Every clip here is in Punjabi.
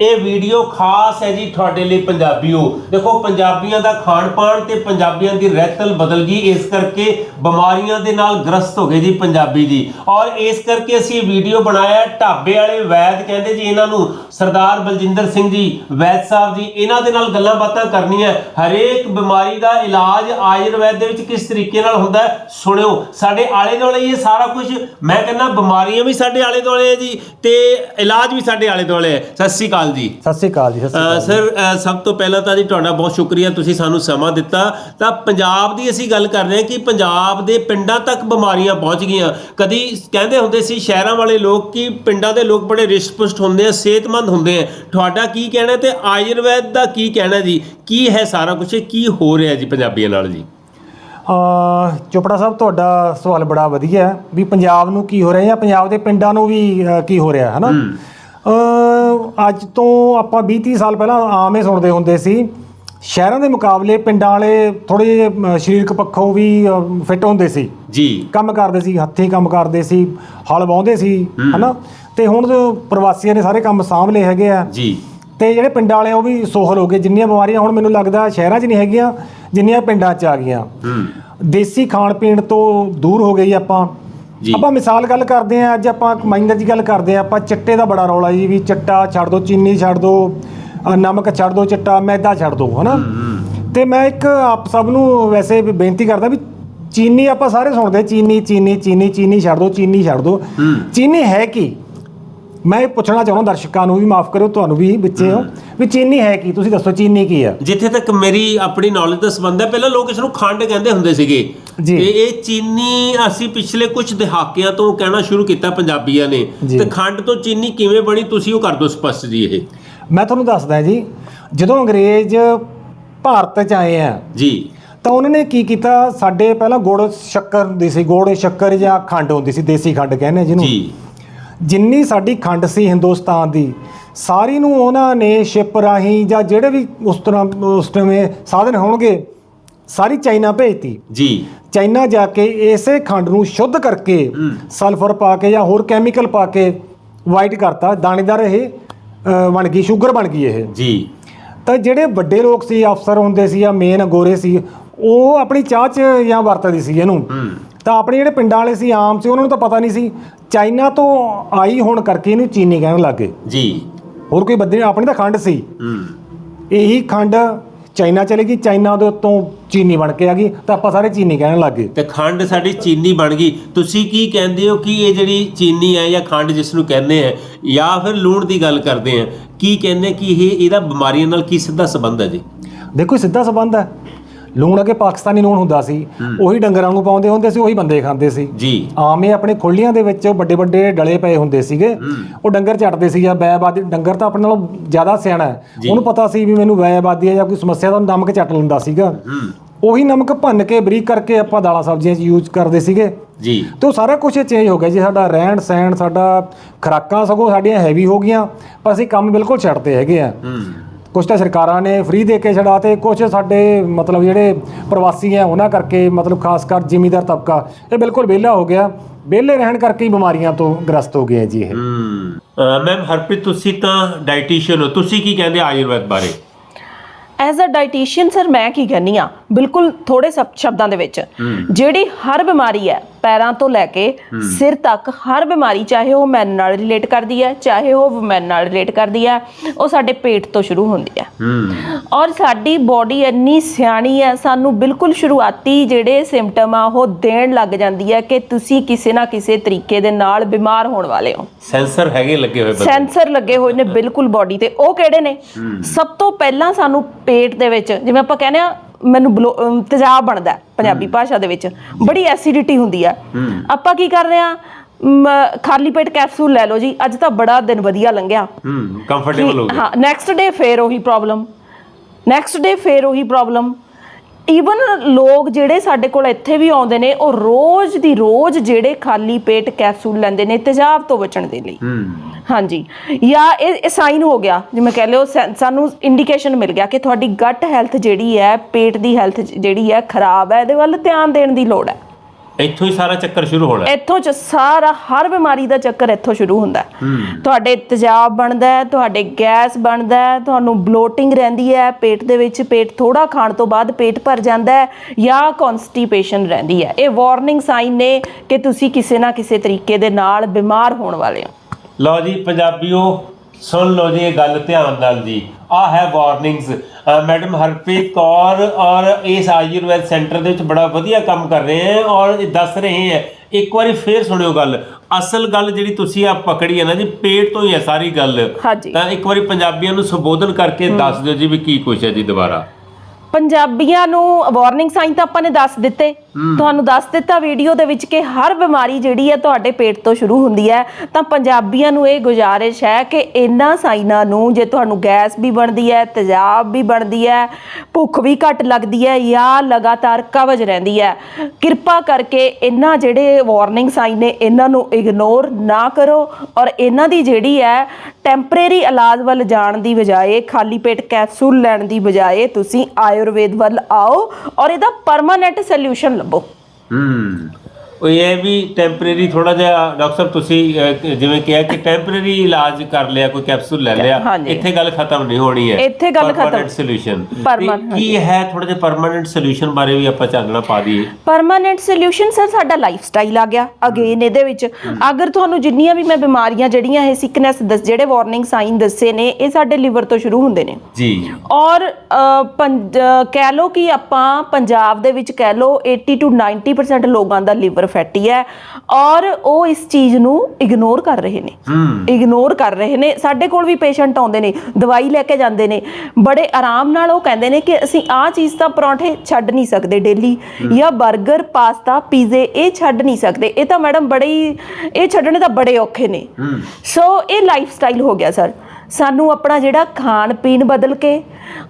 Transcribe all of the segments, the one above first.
ਇਹ ਵੀਡੀਓ ਖਾਸ ਹੈ ਜੀ ਤੁਹਾਡੇ ਲਈ ਪੰਜਾਬੀਓ। ਦੇਖੋ, ਪੰਜਾਬੀਆਂ ਦਾ ਖਾਣ ਪਾਣ ਤੇ ਪੰਜਾਬੀਆਂ ਦੀ ਰਹਿਤਲ ਬਦਲ ਗਈ, ਇਸ ਕਰਕੇ ਬਿਮਾਰੀਆਂ ਦੇ ਨਾਲ ਗ੍ਰਸਤ ਹੋ ਗਏ ਜੀ ਪੰਜਾਬੀ ਜੀ। ਔਰ ਇਸ ਕਰਕੇ ਅਸੀਂ ਇਹ ਵੀਡੀਓ ਬਣਾਇਆ ਢਾਬੇ ਵਾਲੇ ਵੈਦ ਕਹਿੰਦੇ ਜੀ ਇਹਨਾਂ ਨੂੰ, ਸਰਦਾਰ ਬਲਜਿੰਦਰ ਸਿੰਘ ਜੀ, ਵੈਦ ਸਾਹਿਬ ਜੀ, ਇਹਨਾਂ ਦੇ ਨਾਲ ਗੱਲਾਂ ਬਾਤਾਂ ਕਰਨੀਆਂ ਹਰੇਕ ਬਿਮਾਰੀ ਦਾ ਇਲਾਜ ਆਯੁਰਵੈਦ ਦੇ ਵਿੱਚ ਕਿਸ ਤਰੀਕੇ ਨਾਲ ਹੁੰਦਾ ਸੁਣਿਓ। ਸਾਡੇ ਆਲੇ ਦੁਆਲੇ ਇਹ ਸਾਰਾ ਕੁਝ ਮੈਂ ਕਹਿੰਦਾ ਬਿਮਾਰੀਆਂ ਵੀ ਸਾਡੇ ਆਲੇ ਦੁਆਲੇ ਹੈ ਜੀ, ਤੇ ਇਲਾਜ ਵੀ ਸਾਡੇ ਆਲੇ ਦੁਆਲੇ ਹੈ। ਸਤਿ ਸ੍ਰੀ ਅਕਾਲ ਜੀ। ਸਤਿ ਸ੍ਰੀ ਅਕਾਲ ਜੀ ਸਤਿ ਸ੍ਰੀ ਅਕਾਲ ਸਰ ਅ, ਸਭ ਤੋਂ ਪਹਿਲਾਂ ਤਾਂ ਜੀ ਤੁਹਾਡਾ ਬਹੁਤ ਸ਼ੁਕਰੀਆ ਤੁਸੀਂ ਸਾਨੂੰ ਸਮਾਂ ਦਿੱਤਾ। ਤਾਂ ਪੰਜਾਬ ਦੀ ਅਸੀਂ ਗੱਲ ਕਰ ਰਹੇ ਹਾਂ ਕਿ ਪੰਜਾਬ ਦੇ ਪਿੰਡਾਂ ਤੱਕ ਬਿਮਾਰੀਆਂ ਪਹੁੰਚ ਗਈਆਂ। ਕਦੀ ਕਹਿੰਦੇ ਹੁੰਦੇ ਸੀ ਸ਼ਹਿਰਾਂ ਵਾਲੇ ਲੋਕ ਕਿ ਪਿੰਡਾਂ ਦੇ ਲੋਕ ਬੜੇ ਰਿਸ਼ਟ-ਪੁਸ਼ਟ ਹੁੰਦੇ ਆ ਸਿਹਤਮੰਦ ਹੁੰਦੇ ਆ। ਤੁਹਾਡਾ ਕੀ ਕਹਿਣਾ ਤੇ ਆਯੁਰਵੈਦ ਦਾ ਕੀ ਕਹਿਣਾ ਜੀ? ਕੀ ਹੈ ਸਾਰਾ ਕੁਝ ਕੀ ਹੋ ਰਿਹਾ ਜੀ ਪੰਜਾਬੀਆਂ ਨਾਲ ਜੀ? ਚੋਪੜਾ ਸਾਹਿਬ ਤੁਹਾਡਾ ਸਵਾਲ ਬੜਾ ਵਧੀਆ ਹੈ ਵੀ ਪੰਜਾਬ ਨੂੰ ਕੀ ਹੋ ਰਿਹਾ ਜਾਂ ਪੰਜਾਬ ਦੇ ਪਿੰਡਾਂ ਨੂੰ ਵੀ ਕੀ ਹੋ ਰਿਹਾ ਹੈ ਨਾ? ਅੱਜ ਤੋਂ ਆਪਾਂ 20 30 ਸਾਲ ਪਹਿਲਾਂ ਆਮ ਹੀ ਸੁਣਦੇ ਹੁੰਦੇ ਸੀ। ਸ਼ਹਿਰਾਂ ਦੇ ਮੁਕਾਬਲੇ ਪਿੰਡਾਂ ਵਾਲੇ ਥੋੜੇ ਸਰੀਰਕ ਪੱਖੋਂ ਵੀ ਫਿੱਟ ਹੁੰਦੇ ਸੀ। ਜੀ। ਕੰਮ ਕਰਦੇ ਸੀ ਹੱਥੀਂ ਕੰਮ ਕਰਦੇ ਸੀ ਹਲ ਵਾਹੁੰਦੇ ਸੀ ਹਨਾ? ਤੇ ਹੁਣ ਜੋ ਪ੍ਰਵਾਸੀਆਂ ਨੇ ਸਾਰੇ ਕੰਮ ਸਾਂਭ ਲਏ ਹੈਗੇ ਆ। ਜੀ। ਤੇ ਜਿਹੜੇ ਪਿੰਡਾਂ ਵਾਲੇ ਉਹ ਵੀ ਸੋਹਲ ਹੋ ਗਏ। ਜਿੰਨੀਆਂ ਬਿਮਾਰੀਆਂ ਹੁਣ ਮੈਨੂੰ ਲੱਗਦਾ ਸ਼ਹਿਰਾਂ 'ਚ ਨਹੀਂ ਹੈਗੀਆਂ ਜਿੰਨੀਆਂ ਪਿੰਡਾਂ 'ਚ ਆ ਗਈਆਂ। ਹੂੰ। ਦੇਸੀ ਖਾਣ ਪੀਣ ਤੋਂ ਦੂਰ ਹੋ ਗਈ ਆਪਾਂ। ਜੀ। ਆਪਾਂ ਮਿਸਾਲ ਗੱਲ ਕਰਦੇ ਆਂ ਅੱਜ ਆਪਾਂ ਕਮਾਈਂਦਰ ਦੀ ਗੱਲ ਕਰਦੇ ਆਂ ਆਪਾਂ ਚਿੱਟੇ ਦਾ ਬੜਾ ਰੌਲਾ ਜੀ ਵੀ ਚਿੱਟਾ ਛੱਡ ਦੋ ਚੀਨੀ ਛੱਡ ਦੋ ਨਮਕ ਛੱਡ ਦੋ ਚਿੱਟਾ ਮੈਦਾ ਛੱਡ ਦੋ ਹਨਾ? ਤੇ ਮੈਂ ਇੱਕ ਆਪ ਸਭ ਨੂੰ ਵੈਸੇ ਵੀ ਬੇਨਤੀ ਕਰਦਾ ਵੀ ਚੀਨੀ ਆਪਾਂ ਸਾਰੇ ਸੁਣਦੇ ਚੀਨੀ ਚੀਨੀ ਚੀਨੀ ਚੀਨੀ ਛੱਡ ਦੋ ਚੀਨੀ ਛੱਡ ਦੋ। ਚੀਨੀ ਹੈ ਕੀ? ਮੈਂ ਇਹ ਪੁੱਛਣਾ ਚਾਹੁੰਦਾ ਦਰਸ਼ਕਾਂ ਨੂੰ ਵੀ ਮਾਫ ਕਰਿਓ ਤੁਹਾਨੂੰ ਵੀ ਵਿੱਚੇ ਹੋ। ਵੀ ਚੀਨੀ ਹੈ ਕੀ? ਤੁਸੀਂ ਦੱਸੋ ਚੀਨੀ ਕੀ ਆ ਜਿੱਥੇ ਤੱਕ ਮੇਰੀ ਆਪਣੀ ਨੌਲੇਜ ਦਾ ਸੰਬੰਧ ਹੈ ਪਹਿਲਾਂ ਲੋਕ ਇਸ ਨੂੰ ਖੰਡ ਕਹਿੰਦੇ ਹੁੰਦੇ ਸੀਗੇ। ਜੀ। ਤੇ ਇਹ ਚੀਨੀ ਅਸੀਂ ਪਿਛਲੇ ਕੁਝ ਦਹਾਕਿਆਂ ਤੋਂ ਕਹਿਣਾ ਸ਼ੁਰੂ ਕੀਤਾ ਪੰਜਾਬੀਆਂ ਨੇ। ਜੀ। ਤੇ ਖੰਡ ਤੋਂ ਚੀਨੀ ਕਿਵੇਂ ਬਣੀ ਤੁਸੀਂ ਉਹ ਕਰ ਦਿਓ ਸਪਸ਼ਟ ਜੀ ਇਹ। ਮੈਂ ਤੁਹਾਨੂੰ ਦੱਸਦਾ ਜੀ ਜਦੋਂ ਅੰਗਰੇਜ਼ ਭਾਰਤ 'ਚ ਆਏ ਆ ਜੀ। ਤਾਂ ਉਹਨਾਂ ਨੇ ਕੀ ਕੀਤਾ? ਸਾਡੇ ਪਹਿਲਾਂ ਗੁੜ ਸ਼ੱਕਰ ਹੁੰਦੀ ਸੀ ਗੁੜ ਸ਼ੱਕਰ ਜਾਂ ਖੰਡ ਹੁੰਦੀ ਸੀ ਦੇਸੀ ਖੰਡ ਕਹਿੰਦੇ ਆ ਜਿਹਨੂੰ। ਜੀ। ਜਿੰਨੀ ਸਾਡੀ ਖੰਡ ਸੀ ਹਿੰਦੁਸਤਾਨ ਦੀ ਸਾਰੀ ਨੂੰ ਉਹਨਾਂ ਨੇ ਸ਼ਿਪ ਰਾਹੀਂ ਜਾਂ ਜਿਹੜੇ ਵੀ ਉਸ ਤਰ੍ਹਾਂ ਉਸ ਟਾਈਮ ਸਾਧਨ ਹੋਣਗੇ ਸਾਰੀ ਚਾਈਨਾ ਭੇਜਤੀ। ਜੀ। ਚਾਈਨਾ ਜਾ ਕੇ ਇਸੇ ਖੰਡ ਨੂੰ ਸ਼ੁੱਧ ਕਰਕੇ ਸਲਫਰ ਪਾ ਕੇ ਜਾਂ ਹੋਰ ਕੈਮੀਕਲ ਪਾ ਕੇ ਵਾਈਟ ਕਰਤਾ ਦਾਣੇਦਾਰ ਇਹ ਬਣ ਗਈ ਸ਼ੂਗਰ ਬਣ ਗਈ ਇਹ। ਜੀ। ਤਾਂ ਜਿਹੜੇ ਵੱਡੇ ਲੋਕ ਸੀ ਅਫਸਰ ਹੁੰਦੇ ਸੀ ਜਾਂ ਮੇਨ ਗੋਰੇ ਸੀ ਉਹ ਆਪਣੀ ਚਾਹ 'ਚ ਜਾਂ ਵਰਤਦੇ ਸੀ ਇਹਨੂੰ। ਤਾਂ ਆਪਣੇ ਜਿਹੜੇ ਪਿੰਡਾਂ ਵਾਲੇ ਸੀ ਆਮ ਸੀ ਉਹਨਾਂ ਨੂੰ ਤਾਂ ਪਤਾ ਨਹੀਂ ਸੀ। ਚਾਈਨਾ ਤੋਂ ਆਈ ਹੋਣ ਕਰਕੇ ਇਹਨੂੰ ਚੀਨੀ ਕਹਿਣ ਲੱਗੇ ਜੀ। ਹੋਰ ਕੋਈ ਬੱਦੇ ਆਪਣੀ ਤਾਂ ਖੰਡ ਸੀ। ਹੂੰ। ਇਹੀ ਖੰਡ ਚਾਈਨਾ ਚਲੇ ਗਈ ਚਾਈਨਾ ਦੇ ਉੱਤੋਂ ਚੀਨੀ ਬਣ ਕੇ ਆ ਗਈ ਤਾਂ ਆਪਾਂ ਸਾਰੇ ਚੀਨੀ ਕਹਿਣ ਲੱਗੇ ਤੇ ਖੰਡ ਸਾਡੀ ਚੀਨੀ ਬਣ ਗਈ। ਤੁਸੀਂ ਕੀ ਕਹਿੰਦੇ ਹੋ ਕਿ ਇਹ ਜਿਹੜੀ ਚੀਨੀ ਹੈ ਜਾਂ ਖੰਡ ਜਿਸ ਨੂੰ ਕਹਿੰਦੇ ਆ ਜਾਂ ਫਿਰ ਲੂਣ ਦੀ ਗੱਲ ਕਰਦੇ ਆ ਕੀ ਕਹਿੰਦੇ ਕਿ ਇਹ ਇਹਦਾ ਬਿਮਾਰੀਆਂ ਨਾਲ ਕੀ ਸਿੱਧਾ ਸੰਬੰਧ ਹੈ ਜੀ? ਦੇਖੋ ਸਿੱਧਾ ਸਬੰਧ ਹੈ। ਲੂਣ ਅਗੇ ਪਾਕਿਸਤਾਨੀ ਲੂਣ ਹੁੰਦਾ ਸੀ ਉਹੀ ਡੰਗਰਾਂ ਨੂੰ ਪਾਉਂਦੇ ਹੁੰਦੇ ਸੀ ਉਹੀ ਬੰਦੇ ਖਾਂਦੇ ਸੀ। ਜੀ। ਆਮ ਆਪਣੇ ਖੁੱਲੀਆਂ ਦੇ ਵਿੱਚ ਵੱਡੇ ਵੱਡੇ ਡਲੇ ਪਏ ਹੁੰਦੇ ਸੀਗੇ ਉਹ ਡੰਗਰ ਚੱਟਦੇ ਸੀ ਜਾਂ ਵੈਬਾਦੀ ਡੰਗਰ ਤਾਂ ਆਪਣੇ ਨਾਲੋਂ ਜ਼ਿਆਦਾ ਸਿਆਣਾ ਹੈ। ਉਹਨੂੰ ਪਤਾ ਸੀ ਵੀ ਮੈਨੂੰ ਵੈਬਾਦੀ ਜਾਂ ਕੋਈ ਸਮੱਸਿਆ ਦਾ ਨਮਕ ਚੱਟ ਲੈਂਦਾ ਸੀਗਾ। ਉਹੀ ਨਮਕ ਭੰਨ ਕੇ ਬਰੀਕ ਕਰਕੇ ਆਪਾਂ ਦਾਲਾਂ ਸਬਜ਼ੀਆਂ 'ਚ ਯੂਜ਼ ਕਰਦੇ ਸੀਗੇ। ਜੀ। ਤੇ ਉਹ ਸਾਰਾ ਕੁਝ ਚੇਂਜ ਹੋ ਗਿਆ ਜੀ ਸਾਡਾ ਰਹਿਣ ਸਹਿਣ ਸਾਡਾ ਖੁਰਾਕਾਂ ਸਗੋਂ ਸਾਡੀਆਂ ਹੈਵੀ ਹੋ ਗਈਆਂ ਪਰ ਅਸੀਂ ਕੰਮ ਬਿਲਕੁਲ ਛੱਡਦੇ ਹੈਗੇ ਆ। ਹੂੰ। ਕੁਝ ਤਾਂ ਸਰਕਾਰਾਂ ਨੇ ਫ੍ਰੀ ਦੇ ਕੇ ਛਡਾ ਤੇ ਕੁਝ ਸਾਡੇ ਮਤਲਬ ਜਿਹੜੇ ਪ੍ਰਵਾਸੀ ਆ ਉਹਨਾਂ ਕਰਕੇ ਮਤਲਬ ਖਾਸ ਕਰ ਜ਼ਿਮੀਂਦਾਰ ਤਬਕਾ ਇਹ ਬਿਲਕੁਲ ਵਿਹਲਾ ਹੋ ਗਿਆ। ਵਿਹਲੇ ਰਹਿਣ ਕਰਕੇ ਹੀ ਬਿਮਾਰੀਆਂ ਤੋਂ ਗ੍ਰਸਤ ਹੋ ਗਏ ਜੀ ਇਹ। ਮੈਮ ਹਰਪ੍ਰੀਤ ਤੁਸੀਂ ਤਾਂ ਡਾਈਟੀਸ਼ੀਅਨ ਹੋ। ਤੁਸੀਂ ਕੀ ਕਹਿੰਦੇ ਆਯੁਰਵੈਦ ਬਾਰੇ? ਐਜ਼ ਅ ਡਾਈਟੀਸ਼ੀਅਨ ਸਰ ਮੈਂ ਕੀ ਕਹਿੰਨੀ ਆ ਬਿਲਕੁਲ ਥੋੜੇ ਸਬ ਸ਼ਬਦਾਂ ਦੇ ਵਿੱਚ। ਜਿਹੜੀ ਹਰ ਬਿਮਾਰੀ ਹੈ ਪੈਰਾਂ ਤੋਂ ਲੈ ਕੇ ਸਿਰ ਤੱਕ ਹਰ ਬਿਮਾਰੀ ਚਾਹੇ ਉਹ ਮੈਨ ਨਾਲ ਰਿਲੇਟ ਕਰਦੀ ਹੈ ਚਾਹੇ ਉਹ ਵੂਮਨ ਨਾਲ ਰਿਲੇਟ ਕਰਦੀ ਹੈ ਉਹ ਸਾਡੇ ਪੇਟ ਤੋਂ ਸ਼ੁਰੂ ਹੁੰਦੀ ਹੈ। ਔਰ ਸਾਡੀ ਬਾਡੀ ਇੰਨੀ ਸਿਆਣੀ ਹੈ ਸਾਨੂੰ ਬਿਲਕੁਲ ਸ਼ੁਰੂਆਤੀ ਜਿਹੜੇ ਸਿੰਪਟਮ ਆ ਉਹ ਦੇਣ ਲੱਗ ਜਾਂਦੀ ਹੈ ਕਿ ਤੁਸੀਂ ਕਿਸੇ ਨਾ ਕਿਸੇ ਤਰੀਕੇ ਦੇ ਨਾਲ ਬਿਮਾਰ ਹੋਣ ਵਾਲੇ ਹੋ। ਸੈਂਸਰ ਹੈਗੇ ਲੱਗੇ ਹੋਏ ਸੈਂਸਰ ਲੱਗੇ ਹੋਏ ਨੇ ਬਿਲਕੁਲ ਬਾਡੀ ਤੇ। ਉਹ ਕਿਹੜੇ ਨੇ? ਸਭ ਤੋਂ ਪਹਿਲਾਂ ਸਾਨੂੰ ਪੇਟ ਦੇ ਵਿੱਚ ਜਿਵੇਂ ਆਪਾਂ ਕਹਿੰਦੇ ਆ ਮੈਨੂੰ ਬਲੋ- ਅਮ ਤੇਜ਼ਾਬ ਬਣਦਾ ਹੈ ਪੰਜਾਬੀ ਭਾਸ਼ਾ ਦੇ ਵਿੱਚ। ਬੜੀ ਐਸਿਡਿਟੀ ਹੁੰਦੀ ਆ ਆਪਾਂ ਕੀ ਕਰ ਰਹੇ ਆ ਮ, ਖਾਲੀ ਪੇਟ ਕੈਪਸੂਲ ਲੈ ਲਓ ਜੀ। ਅੱਜ ਤਾਂ ਬੜਾ ਦਿਨ ਵਧੀਆ ਲੰਘਿਆ। ਹੂੰ ਕੰਫਰਟੇਬਲ ਹੋ ਹਾਂ ਨੈਕਸਟ ਡੇ ਫੇਰ ਉਹੀ ਪ੍ਰੋਬਲਮ ਨੈਕਸਟ ਡੇ ਫੇਰ ਉਹੀ ਪ੍ਰੋਬਲਮ ਈਵਨ ਲੋਕ ਜਿਹੜੇ ਸਾਡੇ ਕੋਲ ਇੱਥੇ ਵੀ ਆਉਂਦੇ ਨੇ ਉਹ ਰੋਜ਼ ਦੀ ਰੋਜ਼ ਜਿਹੜੇ ਖਾਲੀ ਪੇਟ ਕੈਪਸੂਲ ਲੈਂਦੇ ਨੇ ਤੇਜ਼ਾਬ ਤੋਂ ਬਚਣ ਦੇ ਲਈ। ਹਾਂਜੀ। ਜਾਂ ਇਹ ਸਾਈਨ ਹੋ ਗਿਆ ਜਿਵੇਂ ਕਹ ਲਿਓ ਸਾਨੂੰ ਇੰਡੀਕੇਸ਼ਨ ਮਿਲ ਗਿਆ ਕਿ ਤੁਹਾਡੀ ਗਟ ਹੈਲਥ ਜਿਹੜੀ ਹੈ ਪੇਟ ਦੀ ਹੈਲਥ ਜਿਹੜੀ ਹੈ ਖਰਾਬ ਹੈ ਇਹਦੇ ਵੱਲ ਧਿਆਨ ਦੇਣ ਦੀ ਲੋੜ ਹੈ। ਇੱਥੋਂ ਹੀ ਸਾਰਾ ਚੱਕਰ ਸ਼ੁਰੂ ਹੋਣਾ। ਇੱਥੋਂ ਚ ਸਾਰਾ ਹਰ ਬਿਮਾਰੀ ਦਾ ਚੱਕਰ ਇੱਥੋਂ ਸ਼ੁਰੂ ਹੁੰਦਾ ਤੁਹਾਡੇ ਤੇਜ਼ਾਬ ਬਣਦਾ ਹੈ ਤੁਹਾਡੇ ਗੈਸ ਬਣਦਾ ਹੈ ਤੁਹਾਨੂੰ ਬਲੋਟਿੰਗ ਰਹਿੰਦੀ ਹੈ ਪੇਟ ਦੇ ਵਿੱਚ ਪੇਟ ਥੋੜਾ ਖਾਣ ਤੋਂ ਬਾਅਦ ਪੇਟ ਭਰ ਜਾਂਦਾ ਹੈ ਜਾਂ ਕਨਸਟੀਪੇਸ਼ਨ ਰਹਿੰਦੀ ਹੈ। ਇਹ ਵਾਰਨਿੰਗ ਸਾਈਨ ਨੇ ਕਿ ਤੁਸੀਂ ਕਿਸੇ ਨਾ ਕਿਸੇ ਤਰੀਕੇ ਦੇ ਨਾਲ ਬਿਮਾਰ ਹੋਣ ਵਾਲੇ ਹੋ। ਲਓ ਜੀ ਪੰਜਾਬੀਓ ਸੁਣ ਲਓ ਜੀ ਇਹ ਗੱਲ ਧਿਆਨ ਨਾਲ ਜੀ। ਆ ਹੈ ਵਾਰਨਿੰਗਸ ਮੈਡਮ ਹਰਪ੍ਰੀਤ ਕੌਰ ਔਰ ਇਸ ਆਯੁਰਵੈਦ ਸੈਂਟਰ ਦੇ ਵਿੱਚ ਬੜਾ ਵਧੀਆ ਕੰਮ ਕਰ ਰਹੇ ਹੈ ਔਰ ਇਹ ਦੱਸ ਰਹੇ ਹੈ। ਇੱਕ ਵਾਰੀ ਫੇਰ ਸੁਣਿਓ ਗੱਲ। ਅਸਲ ਗੱਲ ਜਿਹੜੀ ਤੁਸੀਂ ਆ ਪਕੜੀ ਹੈ ਨਾ ਜੀ ਪੇਟ ਤੋਂ ਹੀ ਹੈ ਸਾਰੀ ਗੱਲ। ਹਾਂਜੀ। ਤਾਂ ਇੱਕ ਵਾਰੀ ਪੰਜਾਬੀਆਂ ਨੂੰ ਸੰਬੋਧਨ ਕਰਕੇ ਦੱਸ ਦਿਓ ਜੀ ਵੀ ਕੀ ਕੁਛ ਹੈ ਜੀ ਦੁਬਾਰਾ। ਪੰਜਾਬੀਆਂ ਨੂੰ ਵਾਰਨਿੰਗ ਸਾਈਨ ਤਾਂ ਆਪਾਂ ਨੇ ਦੱਸ ਦਿੱਤੇ। ਤੁਹਾਨੂੰ ਦੱਸ ਦਿੱਤਾ ਵੀਡੀਓ ਦੇ ਵਿੱਚ ਕਿ ਹਰ ਬਿਮਾਰੀ ਜਿਹੜੀ ਹੈ ਤੁਹਾਡੇ ਪੇਟ ਤੋਂ ਸ਼ੁਰੂ ਹੁੰਦੀ ਹੈ। ਤਾਂ ਪੰਜਾਬੀਆਂ ਨੂੰ ਇਹ ਗੁਜ਼ਾਰਿਸ਼ ਹੈ ਕਿ ਇਹਨਾਂ ਸਾਈਨਾਂ ਨੂੰ ਜੇ ਤੁਹਾਨੂੰ ਗੈਸ ਵੀ ਬਣਦੀ ਹੈ, ਤੇਜ਼ਾਬ ਵੀ ਬਣਦੀ ਹੈ, ਭੁੱਖ ਵੀ ਘੱਟ ਲੱਗਦੀ ਹੈ ਜਾਂ ਲਗਾਤਾਰ ਕਬਜ਼ ਰਹਿੰਦੀ ਹੈ। ਕਿਰਪਾ ਕਰਕੇ ਇਹਨਾਂ ਜਿਹੜੇ ਵਾਰਨਿੰਗ ਸਾਈਨ ਨੇ ਇਹਨਾਂ ਨੂੰ ਇਗਨੋਰ ਨਾ ਕਰੋ ਔਰ ਇਹਨਾਂ ਦੀ ਜਿਹੜੀ ਹੈ ਟੈਂਪਰੇਰੀ ਇਲਾਜ ਵੱਲ ਜਾਣ ਦੀ ਬਜਾਏ, ਖਾਲੀ ਪੇਟ ਕੈਪਸੂਲ ਲੈਣ ਦੀ ਬਜਾਏ ਤੁਸੀਂ ਆਯੁਰਵੇਦ ਵੱਲ ਆਓ ਔਰ ਇਹਦਾ ਪਰਮਾਨੈਂਟ ਸੋਲੂਸ਼ਨ ਲੱਭੋ ਹੂੰ ਉਹ ਇਹ ਵੀ ਟੈਂਪਰੇਰੀ ਥੋੜਾ ਜਿਹਾ ਡਾਕਟਰ ਸਾਹਿਬ ਤੁਸੀਂ ਅਹ, ਜਿਵੇਂ ਕਿਹਾ ਕਿ ਟੈਂਪਰੇਰੀ ਇਲਾਜ ਕਰ ਲਿਆ ਕੋਈ ਕੈਪਸੂਲ ਲੈ ਲਿਆ ਹਾਂਜੀ। ਇੱਥੇ ਗੱਲ ਖਤਮ ਨਹੀਂ ਹੋਣੀ ਹੈ। ਇੱਥੇ ਗੱਲ ਖਤਮ- ਪਰਮਾਨੈਂਟ ਸੋਲੂਸ਼ਨ Permanent, ਕੀ ਹੈ ਥੋੜਾ ਜਿਹਾ ਪਰਮਾਨੈਂਟ ਸੋਲੂਸ਼ਨ ਬਾਰੇ ਵੀ ਆਪਾਂ ਚਾਨਣਾ ਪਾ ਦਈਏ? ਪਰਮਾਨੈਂਟ ਸੋਲੂਸ਼ਨ ਸਰ ਸਾਡਾ ਲਾਈਫ ਸਟਾਈਲ ਆ ਗਿਆ ਅਗੇਨ ਇਹਦੇ ਵਿੱਚ। ਅਗਰ ਤੁਹਾਨੂੰ ਜਿੰਨੀਆਂ ਵੀ ਮੈਂ ਬਿਮਾਰੀਆਂ ਜਿਹੜੀਆਂ ਇਹ ਸਿਕਨੈਸ ਦੱਸ ਜਿਹੜੇ ਵਾਰਨਿੰਗ ਸਾਈਨ ਦੱਸੇ ਨੇ ਇਹ ਸਾਡੇ ਲਿਵਰ ਤੋਂ ਸ਼ੁਰੂ ਹੁੰਦੇ ਨੇ। ਜੀ। ਔਰ ਅ, ਪੰਜ- ਅ, ਕਹਿ ਲੋ ਕਿ ਆਪਾਂ ਪੰਜਾਬ ਦੇ ਵਿੱਚ ਕਹਿ ਲੋ 80 ਟੂ 90% ਲੋਕਾਂ ਦਾ ਲਿਵਰ ਫੈਟੀ ਹੈ ਔਰ ਉਹ ਇਸ ਚੀਜ਼ ਨੂੰ ਇਗਨੋਰ ਕਰ ਰਹੇ ਨੇ। ਇਗਨੋਰ ਕਰ ਰਹੇ ਨੇ। ਸਾਡੇ ਕੋਲ ਵੀ ਪੇਸ਼ੈਂਟ ਆਉਂਦੇ ਨੇ ਦਵਾਈ ਲੈ ਕੇ ਜਾਂਦੇ ਨੇ। ਬੜੇ ਆਰਾਮ ਨਾਲ ਉਹ ਕਹਿੰਦੇ ਨੇ ਕਿ ਅਸੀਂ ਆਹ ਚੀਜ਼ ਤਾਂ ਪਰੌਂਠੇ ਛੱਡ ਨਹੀਂ ਸਕਦੇ ਡੇਲੀ ਜਾਂ 버ਗਰ ਪਾਸਤਾ ਪੀਜ਼ੇ ਇਹ ਛੱਡ ਨਹੀਂ ਸਕਦੇ। ਇਹ ਤਾਂ ਮੈਡਮ ਬੜੇ ਇਹ ਛੱਡਣੇ ਤਾਂ ਬੜੇ ਔਖੇ ਨੇ। ਸੋ ਇਹ ਲਾਈਫ ਸਟਾਈਲ ਹੋ ਗਿਆ ਸਰ ਸਾਨੂੰ ਆਪਣਾ ਜਿਹੜਾ ਖਾਣ ਪੀਣ ਬਦਲ ਕੇ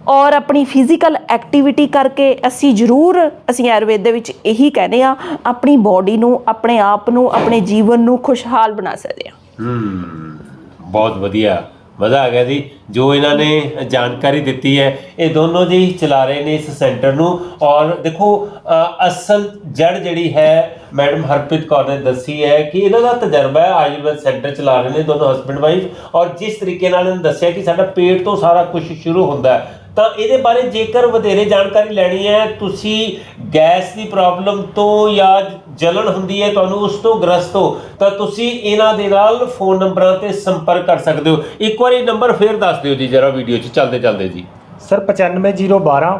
ਔਰ ਆਪਣੀ ਫਿਜ਼ੀਕਲ ਐਕਟੀਵਿਟੀ ਕਰਕੇ ਅਸੀਂ ਜ਼ਰੂਰ ਅਸੀਂ ਆਯੁਰਵੇਦ ਦੇ ਵਿੱਚ ਇਹੀ ਕਹਿੰਦੇ ਆ ਆਪਣੀ ਬਾਡੀ ਨੂੰ, ਆਪਣੇ ਆਪ ਨੂੰ, ਆਪਣੇ ਜੀਵਨ ਨੂੰ ਖੁਸ਼ਹਾਲ ਬਣਾ ਸਕਦੇ ਆ ਹੂੰ, ਬਹੁਤ ਵਧੀਆ। ਮਜ਼ਾ ਆ ਗਿਆ ਜੀ। ਜੋ ਇਹਨਾਂ ਨੇ ਜਾਣਕਾਰੀ ਦਿੱਤੀ ਹੈ, ਇਹ ਦੋਨੋਂ ਜੀ ਚਲਾ ਰਹੇ ਨੇ ਇਸ ਸੈਂਟਰ ਨੂੰ। ਔਰ ਦੇਖੋ ਅਸਲ ਜੜ ਜਿਹੜੀ ਹੈ, ਮੈਡਮ ਹਰਪ੍ਰੀਤ ਕੌਰ ਨੇ ਦੱਸੀ ਹੈ ਕਿ ਇਹਨਾਂ ਦਾ ਤਜਰਬਾ ਹੈ, ਆਯੁਰਵੇਦ ਸੈਂਟਰ ਚਲਾ ਰਹੇ ਨੇ ਦੋਨੋਂ ਹਸਬੰਡ ਵਾਈਫ ਔਰ ਜਿਸ ਤਰੀਕੇ ਨਾਲ ਇਹਨਾਂ ਨੇ ਦੱਸਿਆ ਕਿ ਸਾਡਾ ਪੇਟ ਤੋਂ ਸਾਰਾ ਕੁਝ ਸ਼ੁਰੂ ਹੁੰਦਾ ਹੈ ਤਾਂ ਇਹਦੇ ਬਾਰੇ ਜੇਕਰ ਵਧੇਰੇ ਜਾਣਕਾਰੀ ਲੈਣੀ ਹੈ ਤੁਸੀਂ ਗੈਸ ਦੀ ਪ੍ਰੋਬਲਮ ਤੋਂ ਜਾਂ ਜਲਨ ਹੁੰਦੀ ਹੈ ਤੁਹਾਨੂੰ ਉਸ ਤੋਂ ਗ੍ਰਸਤ ਹੋ ਤਾਂ ਤੁਸੀਂ ਇਹਨਾਂ ਦੇ ਨਾਲ ਫੋਨ ਨੰਬਰਾਂ ਤੇ ਸੰਪਰਕ ਕਰ ਸਕਦੇ ਹੋ। ਇੱਕ ਵਾਰੀ ਨੰਬਰ ਫੇਰ ਦੱਸ ਦਿਓ ਜੀ ਜਰਾ ਵੀਡੀਓ 'ਚ। ਚੱਲਦੇ ਚੱਲਦੇ ਜੀ। ਸਰ 95012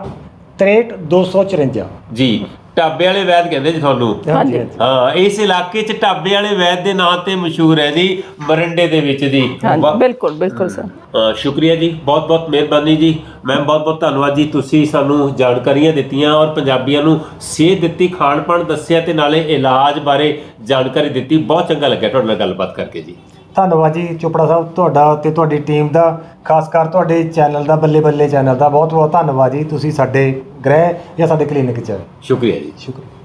63254 ਜੀ। ਢਾਬੇ ਵਾਲੇ ਵੈਦ ਕਹਿੰਦੇ ਜੀ ਤੁਹਾਨੂੰ। ਹਾਂਜੀ ਹਾਂ ਇਸ ਇਲਾਕੇ 'ਚ ਢਾਬੇ ਵਾਲੇ ਵੈਦ ਦੇ ਨਾਂ ਤੇ ਮਸ਼ਹੂਰ ਹੈ ਜੀ ਮਰੰਡੇ ਦੇ ਵਿੱਚ ਹਾਂਜੀ ਵਾ- ਬਿਲਕੁਲ ਬਿਲਕੁਲ ਸਰ। ਸ਼ੁਕਰੀਆ ਜੀ ਬਹੁਤ ਬਹੁਤ ਮਿਹਰਬਾਨੀ ਜੀ। ਮੈਮ ਬਹੁਤ ਬਹੁਤ ਧੰਨਵਾਦ ਜੀ ਤੁਸੀਂ ਸਾਨੂੰ ਜਾਣਕਾਰੀਆਂ ਦਿੱਤੀਆਂ ਔਰ ਪੰਜਾਬੀਆਂ ਨੂੰ ਸੇਧ ਦਿੱਤੀ ਖਾਣ ਪਾਣ ਦੱਸਿਆ ਤੇ ਨਾਲੇ ਇਲਾਜ ਬਾਰੇ ਜਾਣਕਾਰੀ ਦਿੱਤੀ। ਬਹੁਤ ਚੰਗਾ ਲੱਗਿਆ ਤੁਹਾਡੇ ਨਾਲ ਗੱਲਬਾਤ ਕਰਕੇ ਜੀ। ਧੰਨਵਾਦ ਜੀ ਚੋਪੜਾ ਸਾਹਿਬ ਤੁਹਾਡਾ ਤੇ ਤੁਹਾਡੀ ਟੀਮ ਦਾ ਖਾਸ ਕਰ ਤੁਹਾਡੇ ਚੈਨਲ ਦਾ ਬੱਲੇ ਬੱਲੇ ਚੈਨਲ ਦਾ ਬਹੁਤ ਬਹੁਤ ਧੰਨਵਾਦ ਜੀ ਤੁਸੀਂ ਸਾਡੇ ਗ੍ਰਹਿ ਜਾਂ ਸਾਡੇ ਕਲੀਨਿਕ 'ਚ ਸ਼ੁਕਰੀਆ ਜੀ। ਸ਼ੁਕਰੀਆ।